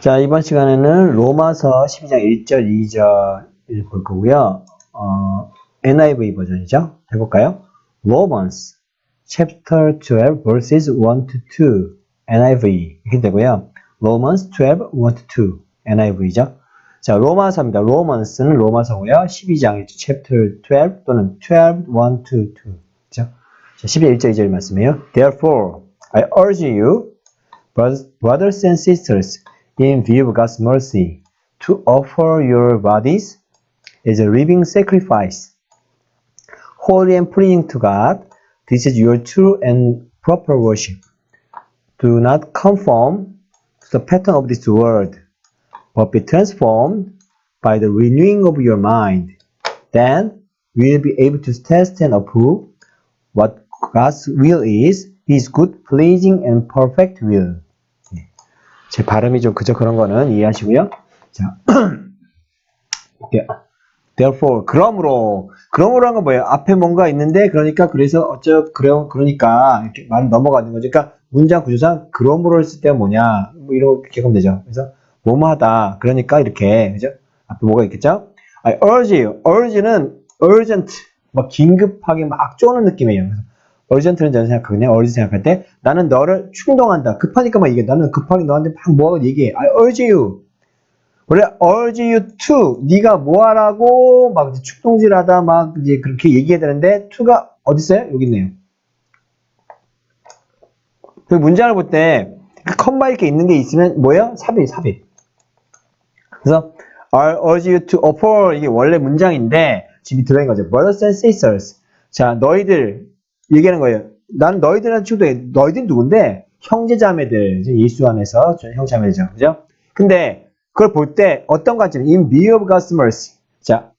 자, 이번 시간에는 로마서 12장 1절, 2절을 볼 거고요. 어, NIV 버전이죠. 해볼까요? Romans chapter 12 verses 1 to 2 NIV 이렇게 되고요. Romans 12 1 to 2 NIV죠. 자, 로마서입니다. 로마ns는 로마서고요. 12장 chapter 12 또는 12 1 to 2 죠. 자, 12장 1절 2절 말씀이에요. Therefore, I urge you, brothers and sisters, in view of God's mercy, to offer your bodies as a living sacrifice, holy and pleasing to God. This is your true and proper worship. Do not conform to the pattern of this world, but be transformed by the renewing of your mind. Then you will be able to test and approve what God's will is, His good, pleasing, and perfect will. 제 발음이 좀 그저 그런 거는 이해하시고요. 자, 볼게요. Therefore, 그러므로, 그러므로란 건 뭐예요? 앞에 뭔가 있는데, 그러니까, 그래서, 어쩌, 그래요, 그러니까, 이렇게 말 넘어가는 거죠. 그러니까, 문장 구조상, 그러므로 했을 때 뭐냐, 뭐, 이렇게 하면 되죠. 그래서, 뭐뭐 하다, 그러니까, 이렇게, 그죠? 앞에 뭐가 있겠죠? I urge urge는, urgent, 막, 긴급하게 막 쪼는 느낌이에요. Urgent는 저는 생각, 그냥 urgent 생각할 때, 나는 너를 충동한다. 급하니까 막 이게, 나는 급하게 너한테 막 뭐하고 얘기해. I urge you. 원래 urge you to 네가 뭐 하라고 막 이제 축동질하다 막 이제 그렇게 얘기해야 되는데 to가 어디 있어요? 여기 있네요. 그 문장을 볼때그 컴마 이렇게 있는 게 있으면 뭐예요? 삽입, 삽입. 그래서 I urge you to offer 이게 원래 문장인데 지금 들어있는 거죠. Brothers and sisters. 자, 너희들 얘기하는 거예요. 나는 너희들한테 축도해. 너희들 누군데? 형제자매들. 예수 안에서 형제자매죠. 그죠? 근데 그걸 볼 때 어떤 관점? In view of God's mercy. 자,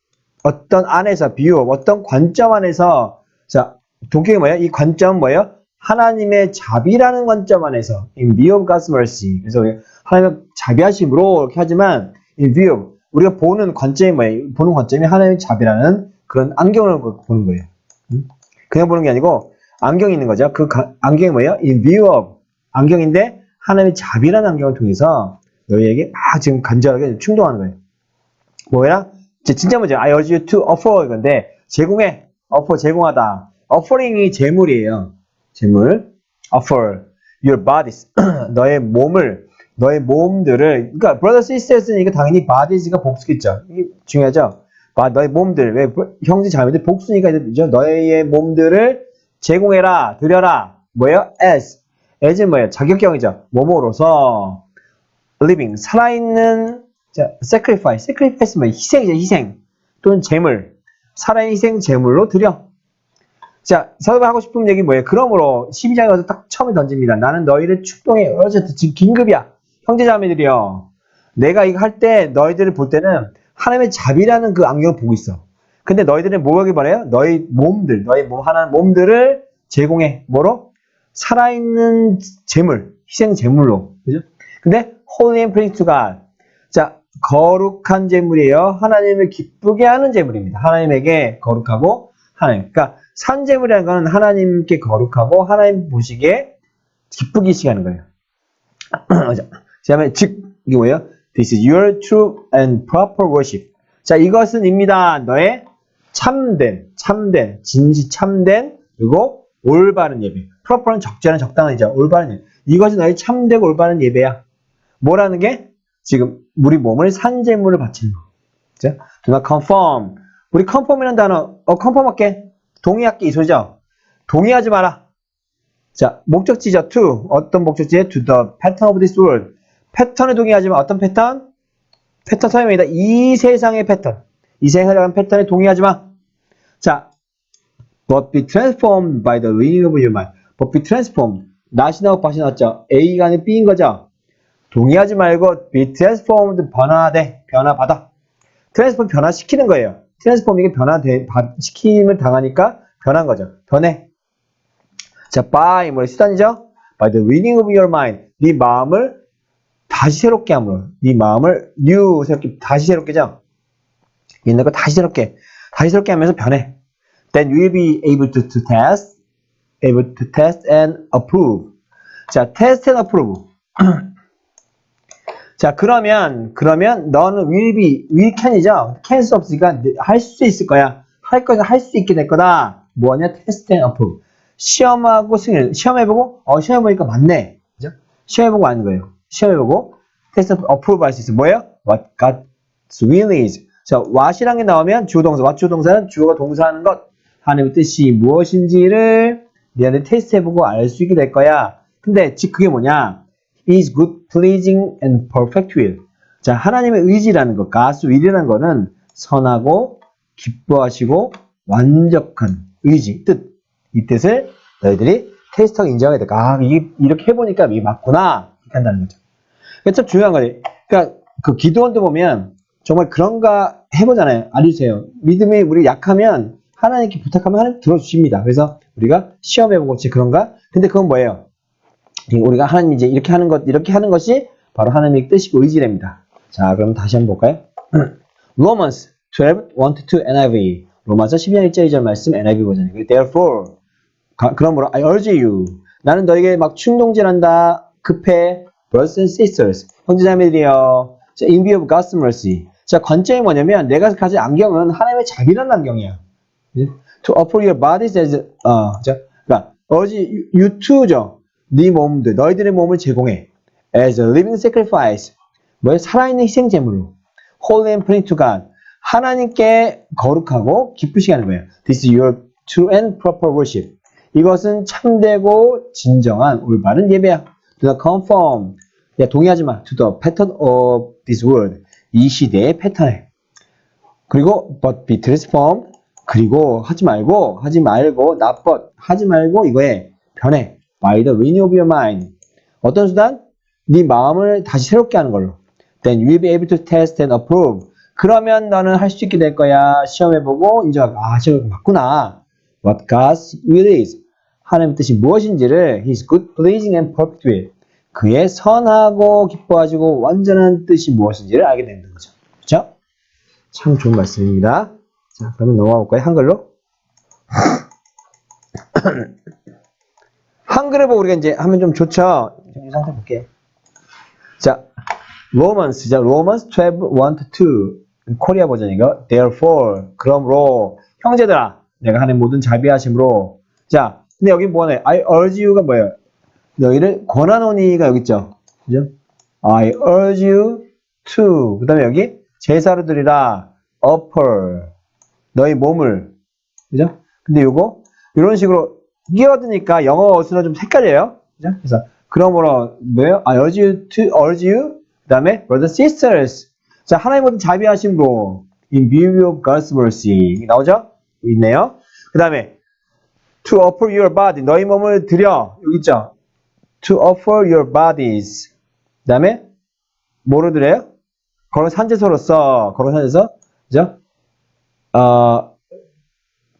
어떤 안에서 view 어떤 관점 안에서 자, 동경이 뭐예요? 이 관점은 뭐예요? 하나님의 자비라는 관점 안에서 in view of God's mercy. 그래서 하나님의 자비하심으로 이렇게 하지만 in view 우리가 보는 관점이 뭐예요? 보는 관점이 하나님의 자비라는 그런 안경을 보는 거예요. 음? 그냥 보는 게 아니고 안경이 있는 거죠. 그 가- 안경이 뭐예요? in view of 안경인데 하나님의 자비라는 안경을 통해서 너희에게 막 지금 간절하게 충동하는 거예요. 뭐야? 진짜 문제. I urge you to offer 이건데 제공해. offer 제공하다. offering이 재물이에요. 재물. offer your bodies. 너의 몸을 너의 몸들을 그러니까 brothers sisters는 이거 당연히 bodies가 복수겠죠. 이게 중요하죠. 바- 너의 몸들 왜 형제 자매들 복수니까 이죠. 너의 몸들을 제공해라, 드려라. 뭐예요? as. as는 뭐예요? 자격경이죠. 몸으로서 living 살아있는 자, sacrifice, sacrifice 뭐 희생이죠, 희생 또는 재물, 살아있는 희생 재물로 드려. 자, 서로 하고 싶은 얘기 뭐예요? 그러므로 12장에 와서 딱 처음에 던집니다. 나는 너희를 축동해. 어쨌든 지금 긴급이야. 형제자매들이여. 내가 이거 할 때 너희들을 볼 때는 하나님의 자비라는 그 안경을 보고 있어. 근데 너희들은 뭐 하기 바래요? 너희 몸들, 너희 몸 하나 몸들을 제공해. 뭐로? 살아있는 재물, 희생 재물로. 그죠? 근데 holy and pleasing God. 자, 거룩한 재물이에요. 하나님을 기쁘게 하는 재물입니다. 하나님에게 거룩하고 하나님. 그러니까 산 재물이라는 거는 하나님께 거룩하고 하나님 보시기에 기쁘게 시하는 거예요. 자, 그다음에 즉 이게 뭐예요? This is your true and proper worship. 자, 이것은 입니다. 너의 참된, 참된, 진시 참된 그리고 올바른 예배. proper는 적절한 적당한이죠. 올바른 예배. 이것이 너의 참되고 올바른 예배야. 뭐라는 게 지금 우리 몸을 산재물을 바치는 거. 그죠? Do not conform. 우리 conform이라는 단어, 어, conform 할게. 동의할게 이 소리죠? 동의하지 마라. 자, 목적지죠. to. 어떤 목적지에? to the pattern of this world. 패턴에 동의하지만 어떤 패턴? 패턴 설명이다. 이 세상의 패턴. 이 세상의 패턴에 동의하지 마. 자, but be transformed by the renewing of your mind. but be transformed. 나오고 밭이 나왔죠. A가 아닌 B인 거죠. 동의하지 말고 be transformed 변화돼. 변화받아. 트랜스폼 변화시키는 거예요. 트랜스폼 이게 변화돼, 바- 시킴을 당하니까 변한 거죠. 변해. 자, by 뭐 수단이죠? by the renewing of your mind. 네 마음을 다시 새롭게 함으로. 네 마음을 new 새롭게 다시 새롭게죠. 있는 거 다시 새롭게 다시 새롭게 하면서 변해. Then you will be able to, to test, able to test and approve. 자, test and approve. 자, 그러면, 그러면 너는 will be, will can이죠? can 수 없으니까 할 수 있을 거야. 할 거야, 할수 있게 될 거다. 뭐냐? test and approve. 시험하고 승인, 시험해보고, 어, 시험해보니까 맞네. 그죠? 시험해보고 아는 거예요. 시험 해보고, test and approve 할수 있어. 뭐예요? What God's will is. 자, what이란 게 나오면 주어 동사, what 주어 동사는 주어가 동사하는 것. 하나님의 뜻이 무엇인지를 너한테 테스트 해보고 알 수 있게 될 거야. 근데 즉 그게 뭐냐? is good, pleasing, and perfect will. 자, 하나님의 의지라는 것, God's will이라는 거는 선하고 기뻐하시고 완벽한 의지, 뜻. 이 뜻을 너희들이 테스트하고 인정해야 돼. 아, 이게 이렇게 해보니까 이게 맞구나. 한다는 거죠. 그게 참 중요한 거지. 그러니까 그 기도원도 보면 정말 그런가 해보잖아요. 알려주세요. 믿음이 우리 약하면 하나님께 부탁하면 하나님 들어주십니다. 그래서 우리가 시험해보고 혹시 그런가? 근데 그건 뭐예요? 우리가 하나님 이제 이렇게 하는 것, 이렇게 하는 것이 바로 하나님의 뜻이고 의지랍니다. 자, 그럼 다시 한번 볼까요? Romans 12, 1-2 NIV. 로마서 12장 1절 2절 말씀 NIV 버전이고요. Therefore, 가- 그러므로 I urge you. 나는 너에게 막 충동질한다. 급해. Brothers and sisters. 형제자매들이여. 자, in view of God's mercy. 자, 관점이 뭐냐면 내가 가진 안경은 하나님의 자비라는 안경이야. 예? To offer your bodies as, 어, 자, 그러니까 you to죠. 네 몸들, 너희들의 몸을 제공해. As a living sacrifice. 뭐야? 살아있는 희생 제물로. Holy and pleasing to God. 하나님께 거룩하고 기쁘시게 하는 거예요. This is your true and proper worship. 이것은 참되고 진정한 올바른 예배야. Do not conform. 야, 동의하지 마. To the pattern of this world. 이 시대의 패턴에. 그리고 but be transformed. 그리고 하지 말고 하지 말고 not but 하지 말고 이거에 변해. By the renewal of your mind. 어떤 수단? 네 마음을 다시 새롭게 하는 걸로. Then you will be able to test and approve. 그러면 너는 할 수 있게 될 거야. 시험해보고 인정하고 아, 시험 맞구나. What God's will is. 하나님의 뜻이 무엇인지를 His good, pleasing and perfect will. 그의 선하고 기뻐하시고 완전한 뜻이 무엇인지를 알게 되는 거죠. 그렇죠? 참 좋은 말씀입니다. 자, 그러면 넘어가 볼까요? 한글로? 한글을 보고 우리가 이제 하면 좀 좋죠? 이 상태 볼게요. 자, Romans, 자, Romans 12, 1 2. 코리아 버전이고, therefore, 그러므로, 형제들아, 내가 하는 모든 자비하심으로. 자, 근데 여기 뭐네? I urge you가 뭐예요? 너희를 권하노니가 여기 있죠? 그죠? I urge you to. 그 다음에 여기, 제사로 드리라, offer. 너희 몸을. 그죠? 근데 요거, 이런 식으로 끼어드니까 영어 어수는 좀 헷갈려요. 그죠? 그래서, 그러므로, 뭐예요? I urge you to, urge you. 그 다음에, brothers, sisters. 자, 하나님 모든 자비하심으로, in view of God's mercy. 나오죠? 있네요. 그 다음에, to offer your body. 너희 몸을 드려. 여기 있죠? to offer your bodies. 그 다음에, 뭐로 드려요? 거룩 산제소로서, 거룩 산제소, 그죠? 어,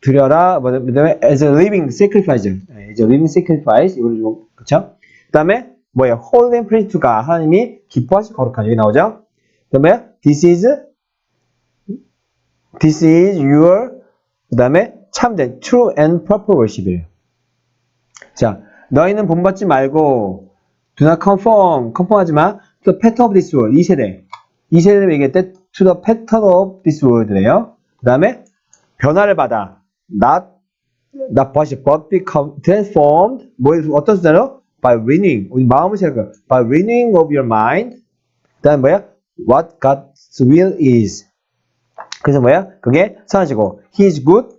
드려라, 뭐, 그 다음에, as a living sacrifice. 네, as a living sacrifice. 이걸 좀, 그쵸? 그 다음에, 뭐예요? holy and praise to God. 하나님이 기뻐하시 거룩한. 여기 나오죠? 그 다음에, this is, this is your, 그 다음에, 참된, true and proper worship이에요. 자, 너희는 본받지 말고, do not conform, conform하지 마, the pattern of this world. 이 세대. 이 세대를 얘기할 때, to the pattern of this world래요. 그 다음에, 변화를 받아. not, not but, but become transformed. 뭐, 어떤 수단으로? by renewing. 우리 마음을 새롭게. by renewing of your mind. 그 다음에 뭐야? what God's will is. 그래서 뭐야? 그게 선하시고, His good,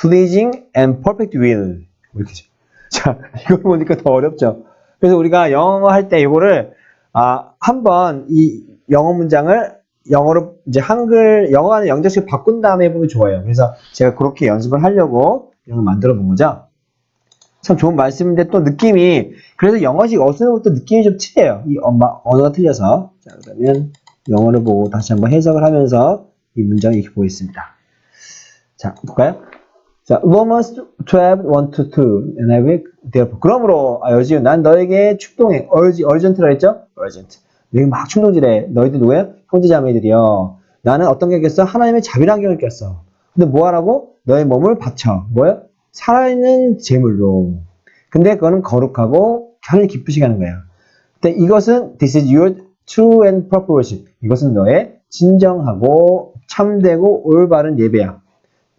pleasing, and perfect will. 이렇게죠. 자, 이걸 보니까 더 어렵죠. 그래서 우리가 영어 할 때 이거를, 아, 한번 이 영어 문장을 영어로 이제 한글, 영어하는 영작식 바꾼 다음에 해보면 좋아요. 그래서 제가 그렇게 연습을 하려고 이런 걸 만들어 본 거죠. 참 좋은 말씀인데 또 느낌이, 그래서 영어식 것도 느낌이 좀 틀려요. 이 엄마, 언어가 틀려서. 자, 그러면 영어를 보고 다시 한번 해석을 하면서 이 문장을 이렇게 보겠습니다. 자, 볼까요? 자, Romans 12, 1 to 2. And I will, therefore. 그러므로, 아, 여지, 난 너에게 축동해. urge, urgent라 했죠? urgent. 너희 막 충동질해. 너희들 누구예요? 형제자매들이요. 나는 어떤 게 꼈어? 하나님의 자비란 경을 꼈어. 근데 뭐 하라고? 너의 몸을 바쳐. 뭐야? 살아있는 제물로. 근데 그거는 거룩하고 하나님 기쁘시게 하는 거예요. 근데 이것은 this is your true and proper worship. 이것은 너의 진정하고 참되고 올바른 예배야.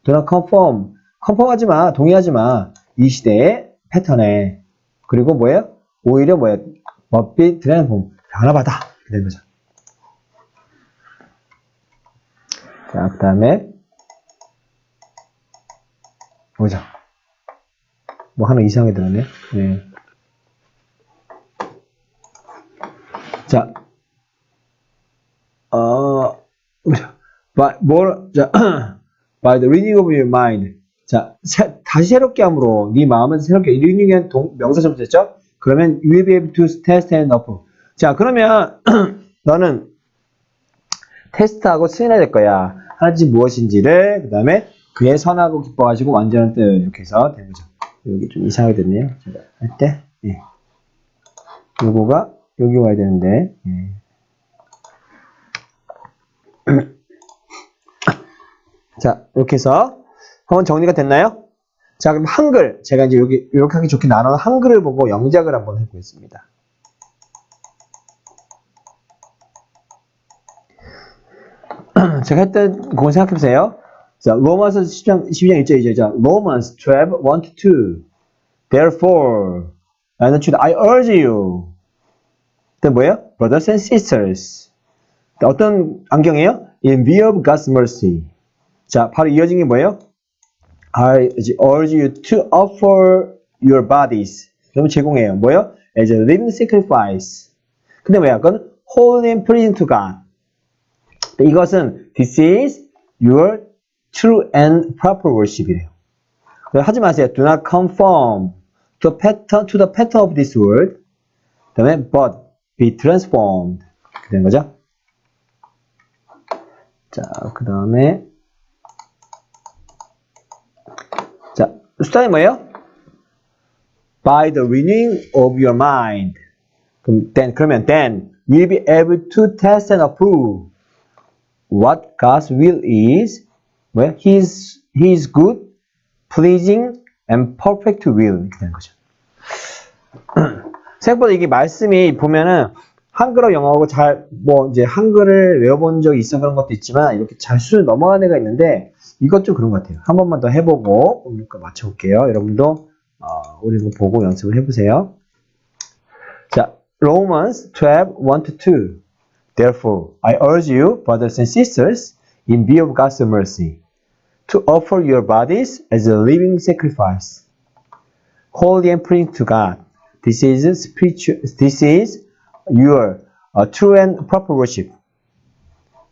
Do not conform. 컨펌하지 마. 동의하지 마. 이 시대의 패턴에. 그리고 뭐예요? 오히려 뭐예요? be transformed. 변화받아. 된 거죠. 자, 그 다음에 보자. 뭐 하나 이상하게 들었네. 네. 자, 어, 보자. by, 뭘, 자, by the renewing of your mind. 자, 새- 다시 새롭게 함으로 네 마음은 새롭게 renewing은 동- 명사처럼 됐죠? 그러면 you will be able to test and approve. 자, 그러면 너는 테스트하고 승인해야 될 거야. 하나님 무엇인지를 그 다음에 그의 선하고 기뻐하시고 완전한 뜻 이렇게 해서 되는 거죠. 여기 좀 이상하게 됐네요. 제가 할 때. 예. 요거가 여기 와야 되는데. 예. 자, 이렇게 해서 한번 정리가 됐나요? 자, 그럼 한글. 제가 이제 여기 이렇게 하기 좋게 나눠 한글을 보고 영작을 한번 해보겠습니다. 제가 했던 그거 생각해보세요. 자, 로마서 10장, 12장 1절이죠. 자, Romans 12, 1 to 2. Therefore, and should I urge you. 또 뭐예요? Brothers and sisters. 또 어떤 안경이에요? In view of God's mercy. 자, 바로 이어진 게 뭐예요? I urge you to offer your bodies. 그러면 제공해요. 뭐예요? As a living sacrifice. 근데 뭐야? 그건 holy and pleasing to God. 이것은 this is your true and proper worship이래요. 하지 마세요. Do not conform to the pattern, to the pattern of this world. 그 다음에 but be transformed. 된 거죠. 자, 그 다음에 수단이 뭐예요? By the renewing of your mind. 그럼 then, 그러면 then you'll be able to test and approve what God's will is. 왜? His, His good, pleasing, and perfect will. 이렇게 되는 거죠. 생각보다 이게 말씀이 보면은 한글어 영어하고 잘, 뭐, 이제 한글을 외워본 적이 있어 그런 것도 있지만 이렇게 잘 수를 넘어가는 애가 있는데 이것 좀 그런 것 같아요. 한 번만 더 해보고 오늘 거 맞춰볼게요. 여러분도, 어, 우리 이거 보고 연습을 해보세요. 자, Romans 12, 1 to 2. Therefore, I urge you, brothers and sisters, in view of God's mercy, to offer your bodies as a living sacrifice, holy and pleasing to God. This is spiritual. This is your uh, true and proper worship.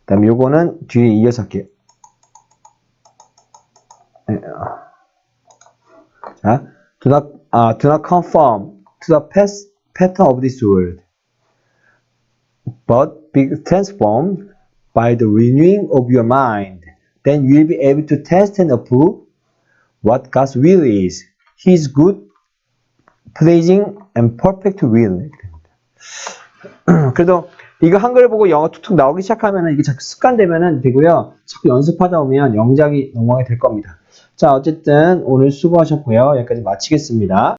그다음 요거는 뒤에 이어서 할게요. 예, 어. 자, do not, uh, do not conform to the past pattern of this world, but be transformed by the renewing of your mind. Then you will be able to test and approve what God's will is, His good, pleasing, and perfect will. 됩니다. 그래도 이거 한글 보고 영어 툭툭 나오기 시작하면 이게 자꾸 습관되면 되고요. 자꾸 연습하다 보면 영작이 넘어가게 될 겁니다. 자, 어쨌든 오늘 수고하셨고요. 여기까지 마치겠습니다.